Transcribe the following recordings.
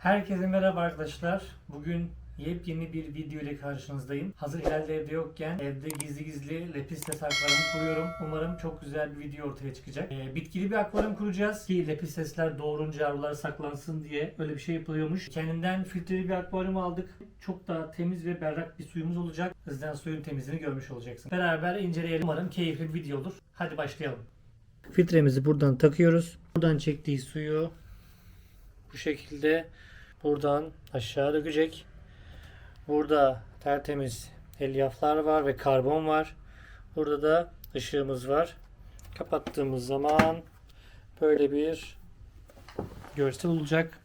Herkese merhaba arkadaşlar. Bugün yepyeni bir video ile karşınızdayım. Hazır Hilal de evde yokken evde gizli gizli lepistes akvaryumu kuruyorum. Umarım çok güzel bir video ortaya çıkacak. Ee, bitkili bir akvaryum kuracağız ki lepistesler doğurunca yavrular saklansın diye öyle bir şey yapılıyormuş. Kendinden filtreli bir akvaryum aldık. Çok daha temiz ve berrak bir suyumuz olacak. Sizden suyun temizliğini görmüş olacaksın. Beraber inceleyelim. Umarım keyifli bir video olur. Hadi başlayalım. Filtremizi buradan takıyoruz. Buradan çektiği suyu bu şekilde buradan aşağı dökecek. Burada tertemiz elyaflar var ve karbon var. Burada da ışığımız var. Kapattığımız zaman böyle bir görsel olacak.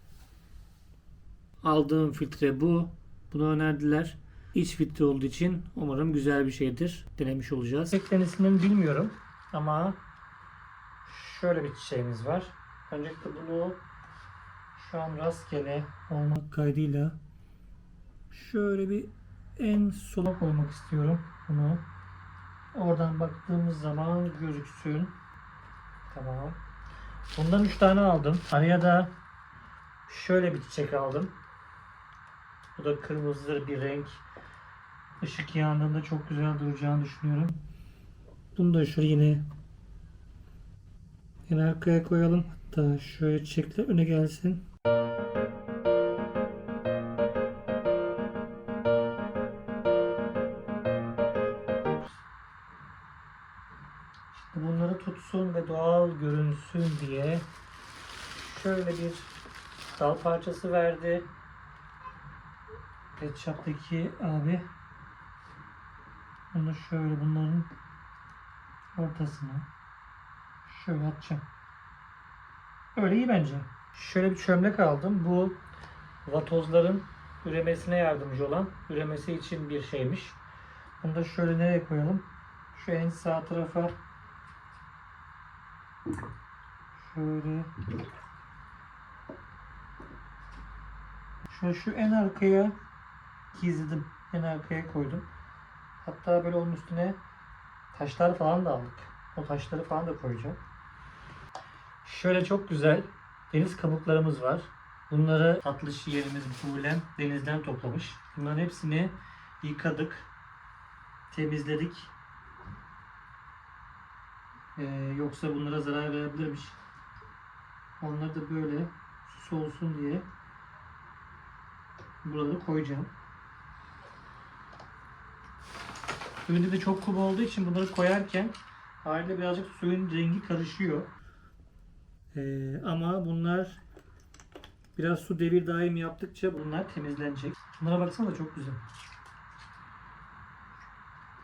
Aldığım filtre bu. Bunu önerdiler. İç filtre olduğu için umarım güzel bir şeydir. Denemiş olacağız. Eklenisini bilmiyorum ama şöyle bir çiçeğimiz var. Öncelikle bunu şu an rastgele olmak kaydıyla şöyle bir en sona koymak istiyorum bunu. Oradan baktığımız zaman gözüksün. Tamam. Bundan 3 tane aldım. Araya da şöyle bir çiçek aldım. Bu da kırmızı bir renk. Işık yandığında çok güzel duracağını düşünüyorum. Bunu da şöyle yine en arkaya koyalım. Hatta şöyle çiçekler öne gelsin. Diye şöyle bir dal parçası verdi. Pet abi bunu şöyle bunların ortasına şöyle atacağım. Öyle iyi bence. Şöyle bir çömlek aldım. Bu vatozların üremesine yardımcı olan, üremesi için bir şeymiş. Bunu da şöyle nereye koyalım? Şu en sağ tarafa şöyle şöyle şu en arkaya gizledim. En arkaya koydum. Hatta böyle onun üstüne taşlar falan da aldık. O taşları falan da koyacağım. Şöyle çok güzel deniz kabuklarımız var. Bunları tatlı şiirimiz Buğlem denizden toplamış. Bunların hepsini yıkadık, temizledik. Ee, yoksa bunlara zarar verebilirmiş. Onları da böyle süs diye buraları koyacağım. Suyun de çok kum olduğu için bunları koyarken haliyle birazcık suyun rengi karışıyor. Ee, ama bunlar biraz su devir daim yaptıkça bunlar temizlenecek. Bunlara baksana da çok güzel.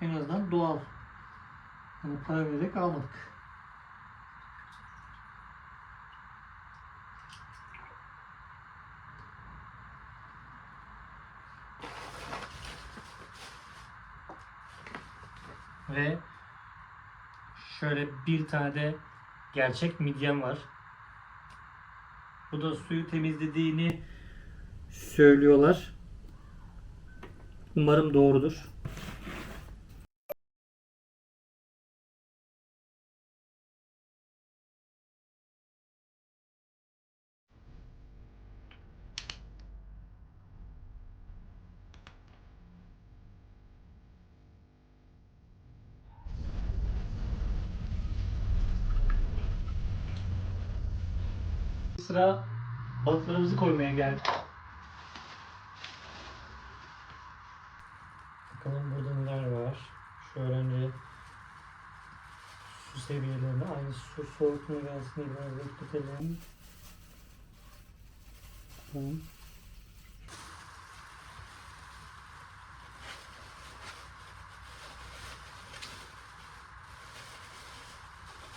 En azından doğal. Yani para vererek almadık. Ve şöyle bir tane de gerçek midyem var. Bu da suyu temizlediğini söylüyorlar. Umarım doğrudur. Sıra balıklarımızı koymaya geldik. Bakalım burada neler var. Şöyle önce su seviyelerine aynı su soğutma gelsin diye biraz bekletelim. Tamam.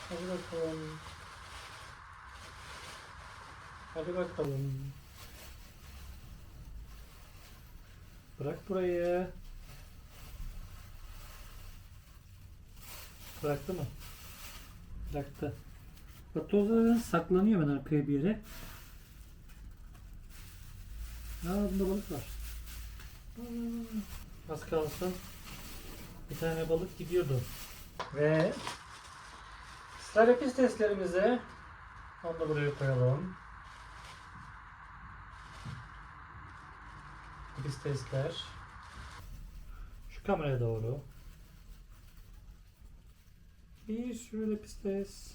Hadi bakalım. Hadi bakalım. Bırak burayı. Bıraktı mı? Bıraktı. Vatozlar saklanıyor ben arkaya bir yere. Aa bunda balık var. Aa, az kalsın. Bir tane balık gidiyordu. Ve Starepis testlerimize onu da buraya koyalım. Listesler. Şu kameraya doğru. Bir sürü lepistes.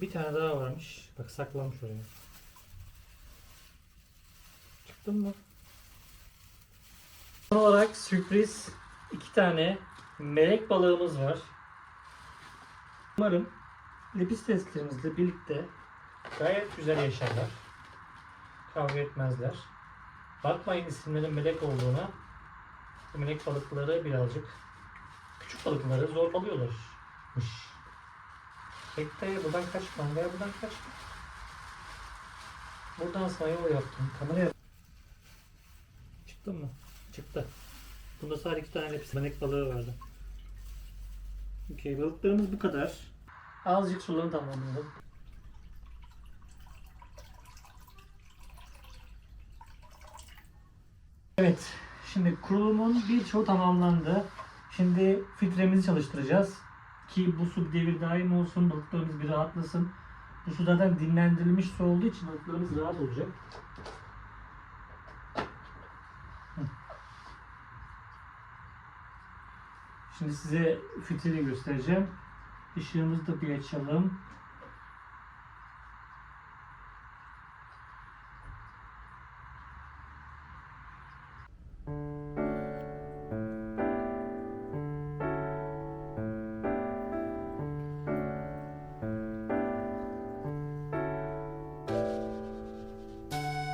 Bir tane daha varmış. Bak saklanmış oraya. Çıktın mı? Son olarak sürpriz iki tane melek balığımız var. Umarım lepisteslerimizle birlikte gayet güzel yaşarlar. Kavga etmezler. Bakmayın isimlerin melek olduğuna. Melek balıkları birazcık küçük balıkları zorbalıyorlarmış. Bekle buradan kaçma. Veya buradan kaçma. Buradan sana yol yaptım. Kameraya Çıktı mı? Çıktı. Bunda sadece iki tane melek balığı vardı. Okey balıklarımız bu kadar. Azıcık sularını tamamlayalım. Evet. Şimdi kurulumun birçoğu tamamlandı. Şimdi filtremizi çalıştıracağız. Ki bu su devir daim olsun, balıklarımız bir rahatlasın. Bu su zaten dinlendirilmiş su olduğu için balıklarımız rahat olacak. Şimdi size fitili göstereceğim. Işığımızı da bir açalım.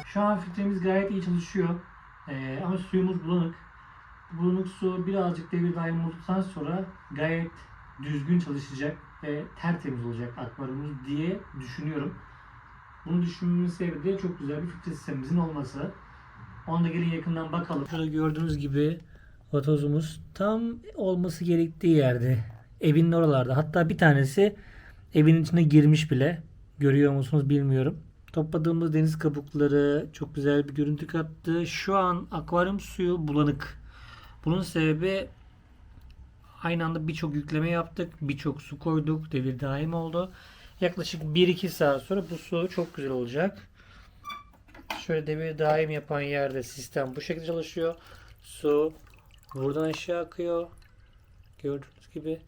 Şu an filtremiz gayet iyi çalışıyor. Ee, ama suyumuz bulanık. Bulanık su birazcık devir daim olduktan sonra gayet düzgün çalışacak ve tertemiz olacak akvaryumumuz diye düşünüyorum. Bunu düşünmemin sebebi de çok güzel bir filtre sistemimizin olması. Onu da gelin yakından bakalım. Şurada gördüğünüz gibi vatozumuz tam olması gerektiği yerde. Evin oralarda. Hatta bir tanesi evin içine girmiş bile. Görüyor musunuz bilmiyorum. Topladığımız deniz kabukları çok güzel bir görüntü kattı. Şu an akvaryum suyu bulanık. Bunun sebebi aynı anda birçok yükleme yaptık. Birçok su koyduk. Devir daim oldu. Yaklaşık 1-2 saat sonra bu su çok güzel olacak. Şöyle devir daim yapan yerde sistem bu şekilde çalışıyor. Su buradan aşağı akıyor. Gördüğünüz gibi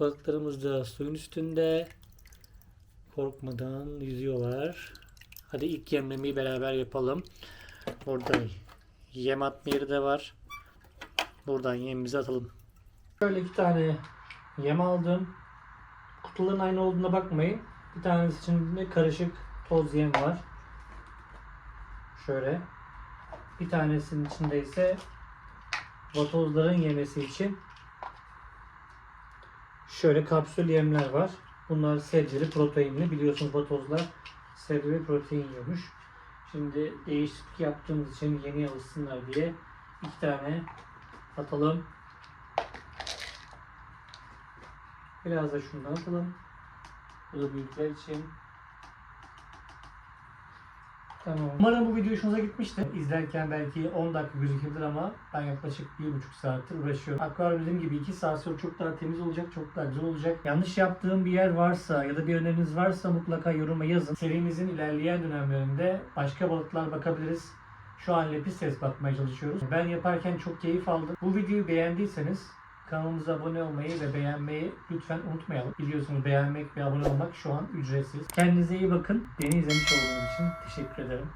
balıklarımız da suyun üstünde. Korkmadan yüzüyorlar. Hadi ilk yemlemeyi beraber yapalım. Burada yem atma yeri de var. Buradan yemimizi atalım. Şöyle iki tane yem aldım. Kutuların aynı olduğuna bakmayın. Bir tanesi içinde karışık toz yem var. Şöyle. Bir tanesinin içinde ise vatozların yemesi için şöyle kapsül yemler var. Bunlar sebzeli proteinli. Biliyorsunuz vatozlar sebze ve protein yiyormuş. Şimdi değişiklik yaptığımız için yeni alışsınlar diye iki tane atalım. Biraz da şundan atalım. Bu da büyükler için. Tamam. Umarım bu video hoşunuza gitmiştir. İzlerken belki 10 dakika gözükebilir ama ben yaklaşık 1,5 saattir uğraşıyorum. Akvaryum dediğim gibi 2 saat sonra çok daha temiz olacak, çok daha güzel olacak. Yanlış yaptığım bir yer varsa ya da bir öneriniz varsa mutlaka yoruma yazın. Serimizin ilerleyen dönemlerinde başka balıklar bakabiliriz. Şu an lepistes bakmaya çalışıyoruz. Ben yaparken çok keyif aldım. Bu videoyu beğendiyseniz kanalımıza abone olmayı ve beğenmeyi lütfen unutmayalım. Biliyorsunuz beğenmek ve abone olmak şu an ücretsiz. Kendinize iyi bakın. Beni izlemiş olduğunuz için teşekkür ederim.